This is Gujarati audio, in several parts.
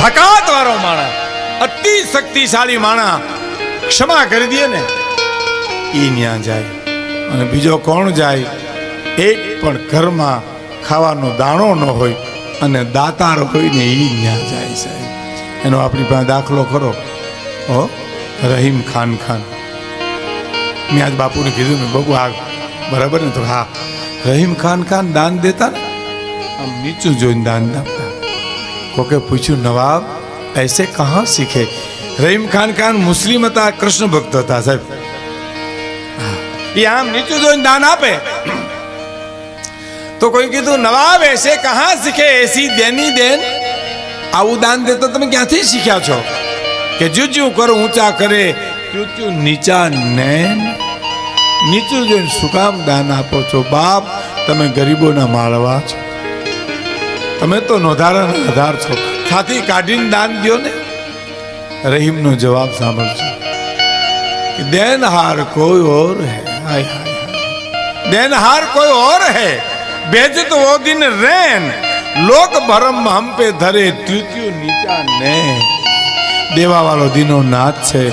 ફકાત વાળો માણસ, અતિ શક્તિશાળી માણસ. ક્ષમા કરી દે ને એ ન્યા જાય. અને બીજો કોણ જાય? એક પણ ઘરમાં ખાવાનો દાણો ન હોય અને દાતાર હોય ને એ ન્યા જાય સાહેબ. એનો આપણી પાસે દાખલો ખરો. ઓ રહીમ ખાન ખાન. મેં આજ બાપુને કીધું ને બહુ આ બરાબર ને? તો હા, રહીમ ખાન ખાન દાન દેતા ને? આમ નીચું જોઈને દાન આપતા કોકે પૂછ્યું, નવાબ, એસે કહા શીખે? રહીમ ખાન ખાન મુસ્લિમ હતા, કૃષ્ણ ભક્ત હતા, સાહેબ. એ આમ નીચું જોઈને દાન આપે. તો કોઈ કીધું, નવાબ, એસે કહા શીખે? એસી દેની દેન. આવું દાન દેતો તમે ક્યાંથી શીખ્યા છો? કે જુજુ કરો ઊંચા કરે જુજુ નીચા નૈન. નીચું જોઈને શું કામ દાન આપો છો? બાપ, તમે ગરીબોના માળવા છો. તમે તો નોંધારાના આધાર છો. સાથી કાઢીને દાન દો ને. રહીમનો જવાબ સાંભળશો દેન હાર કોઈ ઓર હૈ. હાય હાય દેન હાર કોઈ ઓર હૈ. બેજત વો દિન રેન. લોક ભરમ હમ પે ધરે તૃતીયો નીચા ને દેવા વાળો દિનો નાથ છે.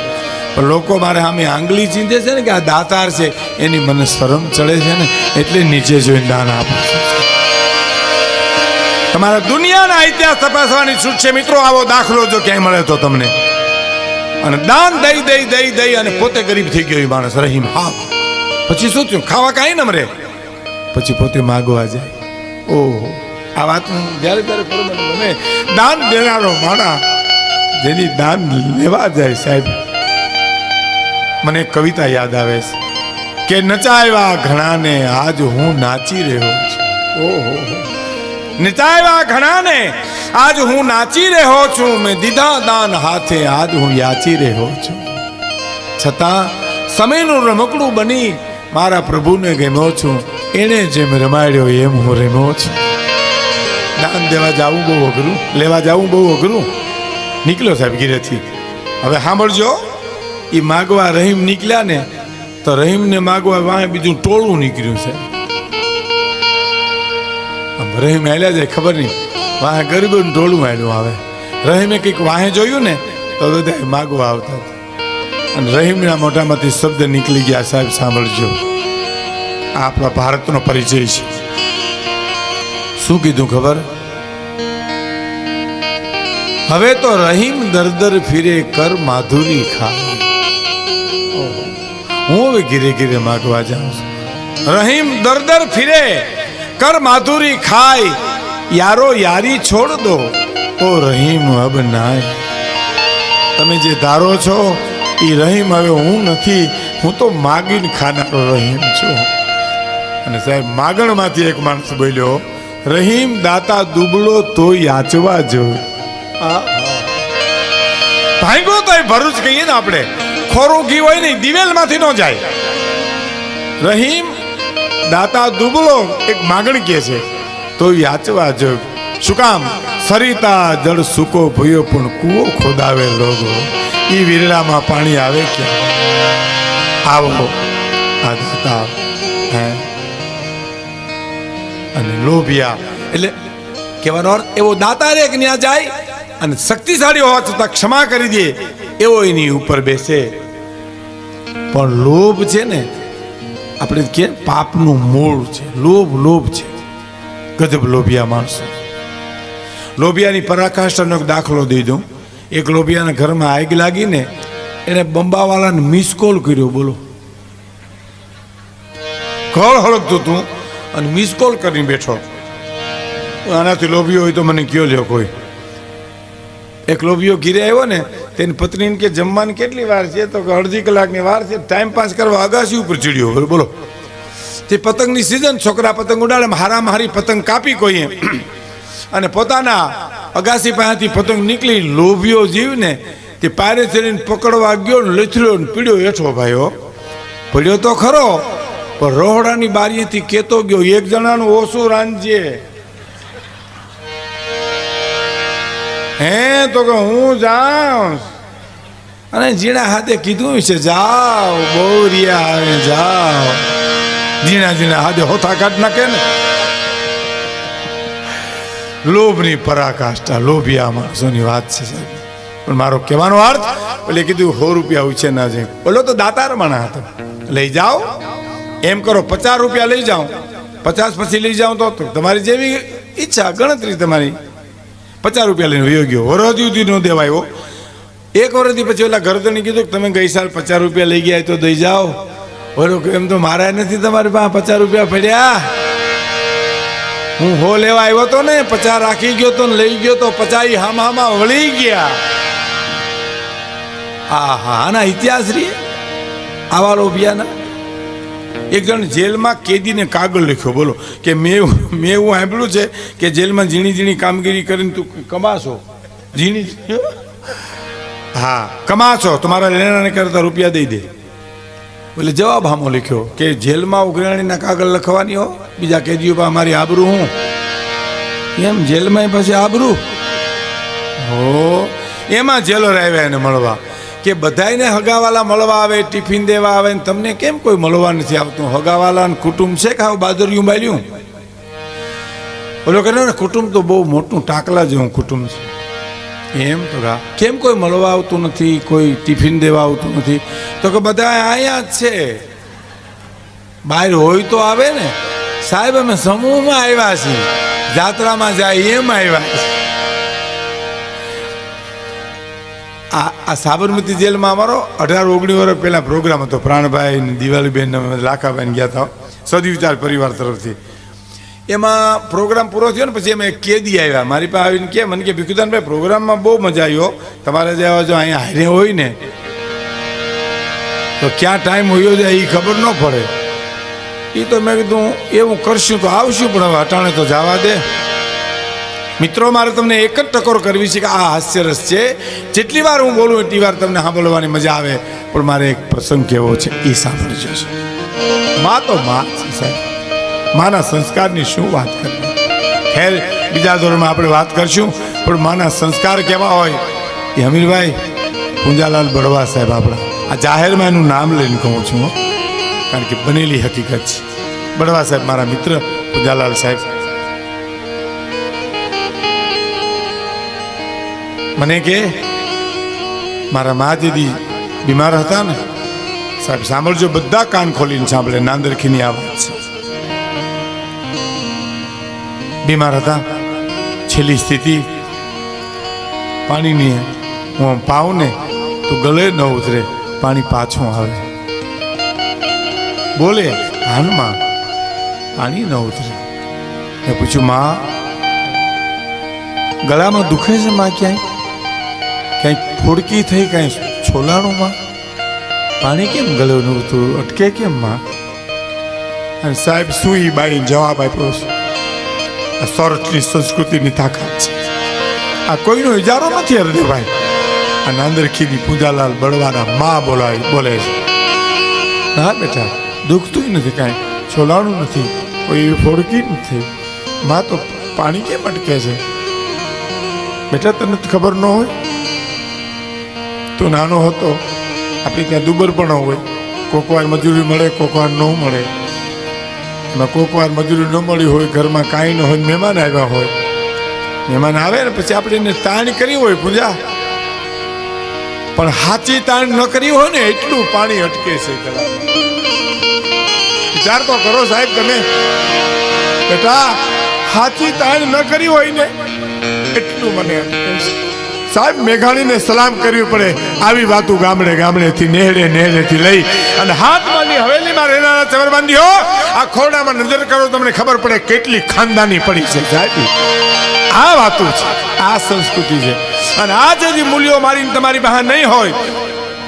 પણ લોકો મારે આમે આંગળી ચીંધે છે ને કે આ દાતાર છે. એની મને શરમ ચડે છે ને. એટલે નીચે જોઈને દાન આપે છે. તમારે દુનિયાના ઇતિહાસ તપાસવાની છૂટ છે. મિત્રો, આવો દાખલો જો ક્યાંય મળે તો તમને. અને દાન દઈ દઈ દઈ દઈ અને પોતે ગરીબ થઈ ગયો એ માણસ. રહીમ, હા. પછી શું થયું? ખાવા કાંઈ ન મરે પછી પોતે માગવા જાય. ઓહો. આ વાત જ્યારે ત્યારે મને દાન દેનારો માણા જેની દાન લેવા જાય સાહેબ, મને કવિતા યાદ આવે છે કે નચાવ્યા ઘણાને આજ હું નાચી રહ્યો છું. ઓહો. નચાવ્યા ઘણાને. આજ હું નાચી રહ્યો છું. મેં દીધા દાન હાથે. આજ હું યાચી રહ્યો છું. છતાં સમયનું રમકડું બની મારા પ્રભુને ગમ્યો છું. એણે જેમ રમાડ્યો એમ હું રમ્યો છું. દાન દેવા જાવું બહુ અઘરું. લેવા જાવું બહુ અઘરું. નીકળ્યો સાહેબ ગીરેથી. હવે સાંભળજો. એ માગવા રહીમ નીકળ્યા ને, તો રહીમને માગવા વાંહે બીજું ટોળું નીકળ્યું છે. રહીમ હેલ્યા જાય, ખબર નહીં. વાહે ગરીબોનું ટોળું હાલ્યું આવે. રહીમે કંઈક વાહે જોયું ને, તો બધા માગવા આવતા અને રહીમના મોઢામાંથી શબ્દ નીકળી ગયા, સાહેબ, સાંભળજો. આ આપણા ભારતનો પરિચય છે. શું કીધું ખબર? હવે તો રહીમ દર દર ફિરે કર માધુરી ખાય. હું હવે ઘીરે ઘીરે માગવા જાઉં છું. રહીમ દર દર ફિરે. કર માધુરી ખાય. યારો યારી છોડ દો. ઓ રહીમ અબ નાય. તમે જે ધારો છો એ રહીમ હવે હું નથી. હું તો માગીને ખાનારો રહીમ છું. અને સાહેબ, માગણમાંથી એક માણસ બોલ્યો, રહીમ દાતા દુબળો તો યાચવા જો. ભાંગો તો ભરૂચ કહીએ ને આપણે. ખોરું ઘી હોય નહીં, દિવેલમાંથી ન જાય. રહીમ દાતા દુબળો એક માગણ કે છે. તો યાચવા જો શું કામ? સરિતા જળ સૂકો ભયો પણ કૂવો ખોદાવે લોગો. ઈ વીરડામાં પાણી આવે ક્યાં? આવો, આ દાતા, હે? અને લોભિયા, એટલે કહેવાનો અર્થ એવો દાતારે કે ન્યા જાય અને શક્તિશાળી હોવા છતાં ક્ષમા કરી દે, એવો એની ઉપર બેસે. પણ લોભ છે ને આપણે કે પાપનું મૂળ છે, લોભ લોભ છે. ગજબ લોભિયા માણસો. લોભિયાની પરાકાષ્ઠાનો એક દાખલો દઈ દઉં એક લોભિયાના ઘરમાં આગ લાગીને એને બંબાવાળાને મિસ કોલ કર્યો, બોલો. ઘર હળગતું તું અને મિસ કોલ કરીને બેઠો. આનાથી લોભીઓ હોય તો મને કયો લ્યો કોઈ? એક લોભીઓ ઘીરે આવ્યો ને તેની પત્નીને કે જમવાની કેટલી વાર છે? તો કે અડધી કલાકની વાર છે. ટાઈમ પાસ કરવા અગાસી ઉપર ચડ્યો. બોલો તે પતંગની સિઝન છોકરા પતંગ ઉડાડે હારામાં હારી પતંગ કાપી કોઈએ અને પોતાના અગાસી પાસેથી પતંગ નીકળી, લોભ્યો જીવને તે પારે ચડીને પકડવા ગયો ને લથડ્યો ને પીડ્યો. હેઠો ભાઈઓ પડ્યો તો ખરો, પણ રોહડાની બારીએથી કેતો ગયો. એક જણાનું ઓછું રાંધજે. હે, તો કે હું જાઉં. અને જીણા હાથે કીધું છે, જાઓ, બહુ રિયા આવે, જાઓ. જીણા જીણા હાથે હોથા કાઢ નાખે ને. લોભની પરાકાષ્ઠા લોભિયા માણસોની વાત છે, સાહેબ. પણ મારો કહેવાનો અર્થ, એટલે કીધું, સો રૂપિયા ઉછે ના જાય. બોલો તો દાતાર માણા હતો લઈ જાઓ. એમ કરો, પચાસ રૂપિયા લઈ જાઓ. પચાસ પછી લઈ જાઓ તો તમારી જેવી ઈચ્છા, ગણતરી તમારી. પચાસ રૂપિયા લઈને વયો ગયો. વરસ નો દેવા દેવાયો એક વર્ષથી પછી ઓલા ગરદણી કીધું કે તમે ગઈ સાલ પચાસ રૂપિયા લઈ ગયા તો દઈ જાઓ. બોલો એમ તો મારા નથી તમારી પાસે પચાસ રૂપિયા પડ્યા. હું હો લેવા આવ્યો તો ને, પચાસ રાખી ગયો તો ને, લઈ ગયો તો પચાસ હામ હામા વળી ગયા. આ હા આના ઇતિહાસ રે આવા લોભિયાના? એક જણ જેલમાં કેદીને કાગળ લખ્યો બોલો. કે મેં મેં એવું સાંભળ્યું છે કે જેલમાં ઝીણી ઝીણી કામગીરી કરીને તું કમાશો. ઝીણી હા. કમાશો. તમારા લેણાને કરતા રૂપિયા દઈ દે. એટલે જવાબ હામો લખ્યો કે જેલમાં ઉઘરાણીના કાગળ લખવાની હો બીજા કેદીઓ પાસે અમારી આબરૂ હું? એમ જેલમાં પછી આબરૂ? હો. એમાં જેલર આવ્યા એને મળવા. કે બધાયને હગાવાલા મળવા આવે, ટિફિન દેવા આવે ને તમને કેમ કોઈ મળવા નથી આવતું? હગાવાલા કુટુંબ છે કે આવું બાદરિયું બાલ્યું ઓલો કહે, ને કુટુંબ તો બહુ મોટું ટાકલા જેવું કુટુંબ છે. એમ તો કા કેમ કોઈ મળવા આવતું નથી, કોઈ ટિફિન દેવા આવતું નથી? તો કે બધા અહીંયા જ છે. બહાર હોય તો આવે ને. સાહેબ, અમે સમૂહમાં આવ્યા છીએ. જાત્રામાં જાય એમ આવ્યા છે આ આ સાબરમતી જેલમાં અમારો અઢાર ઓગણીસ વર્ષ પહેલા પ્રોગ્રામ હતો. પ્રાણભાઈ ને દિવાળીબેન ને અમે લાખાભાઈ ગયા હતા. સદવિચાર પરિવાર તરફથી. એમાં પ્રોગ્રામ પૂરો થયો ને પછી અમે કેદી આવ્યા. મારી પાસે આવીને કે, મને કે, ભીખુદાનભાઈ, પ્રોગ્રામમાં બહુ મજા આવ્યો તમારે જેવા જો અહીંયા હારે હોય ને. તો ક્યાં ટાઈમ હોયો જાય એ ખબર ન પડે. એ તો મેં કીધું, એવું કરશું તો આવશું, પણ હવે અટાણે તો જવા દે. મિત્રો, મારે તમને એક જ ટકોર કરવી છે કે આ હાસ્યરસ છે. જેટલી વાર હું બોલું, એટલી વાર તમને સાંભળવાની મજા આવે. પણ મારે એક પ્રસંગ કેવો છે એ સાંભળજો છે માં તો મા સાહેબ માના સંસ્કારની શું વાત કરવી? ખેર, બીજા ધોરણમાં આપણે વાત કરશું, પણ માના સંસ્કાર કેવા હોય? એ હમીરભાઈ પૂંજાલાલ બળવા સાહેબ આપણા. આ જાહેરમાં એનું નામ લઈને કહું છું. કારણ કે બનેલી હકીકત છે. બળવા સાહેબ મારા મિત્ર, પૂંજાલાલ સાહેબ. મને કે, મારા મા દીદી બીમાર હતા ને, સાહેબ, સાંભળજો, બધા કાન ખોલીને સાંભળે, નાંદરખીની આ વાત છે. બીમાર હતા, છેલ્લી સ્થિતિ, પાણીની, હું આમ પાઉં ને, તો ગળે ન ઉતરે, પાણી પાછું આવે. બોલે હાનમાં પાણી ન ઉતરે. મેં પૂછ્યું, માં, ગળામાં દુખે છે માં ક્યાંય? ક્યાંય ફોડકી થઈ, કાંઈ છોલાણુંમાં? પાણી કેમ ગળ્યું નહોતું અટકે કેમ માં? અને સાહેબ, શું એ બાઈને જવાબ આપ્યો આ સોરઠની સંસ્કૃતિની તાકાત છે. આ કોઈનો ઇજારો નથી હરદેભાઈ આ નાંદરખીની પૂજાલાલ બળવાના મા બોલાય, બોલે છે. ના બેટા દુખતું નથી કાંઈ. છોલાણું નથી, કોઈ ફોડકી નથી. માં તો પાણી કેમ અટકે છે? બેટા, તને ખબર ન હોય? તું નાનો હતો, આપણે ત્યાં દુબર પણ હોય. કોક વાર મજૂરી મળે, કોક વાર ન મળે. એમાં કોક વાર મજૂરી ન મળી હોય, ઘરમાં કાંઈ ન હોય, મહેમાન આવ્યા હોય. મહેમાન આવે ને પછી આપણે એને તાણ કરી હોય, પૂજા. પણ હાચી તાણ ન કરી હોય ને, એટલું પાણી અટકે છે ગળામાં. વિચાર તો કરો સાહેબ તમે. બેટા, હાચી તાણ ન કરી હોય ને, એટલું મને સાહેબ, મેઘાણીને સલામ કરવી પડે. આવી વાતો ગામડે ગામડેથી નેહડે નેહડેથી લઈ અને હાથમાંની હવેલીમાં રહેનારા ચવરબાંધી હો આ ખોરડામાં નજર કરો, તમને ખબર પડે કેટલી ખાનદાની પડી છે. સાહેબ, આ વાતો છે, આ સંસ્કૃતિ છે. અને આ જે મૂલ્યો મારીને તમારી પાસે નહીં હોય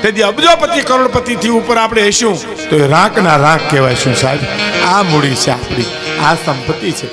તેથી અબજોપતિ કરોડપતિથી ઉપર આપણે હેશું તો એ રાંકના રાંક કહેવાય શું સાહેબ? આ મૂડી છે આપણી, આ સંપત્તિ છે.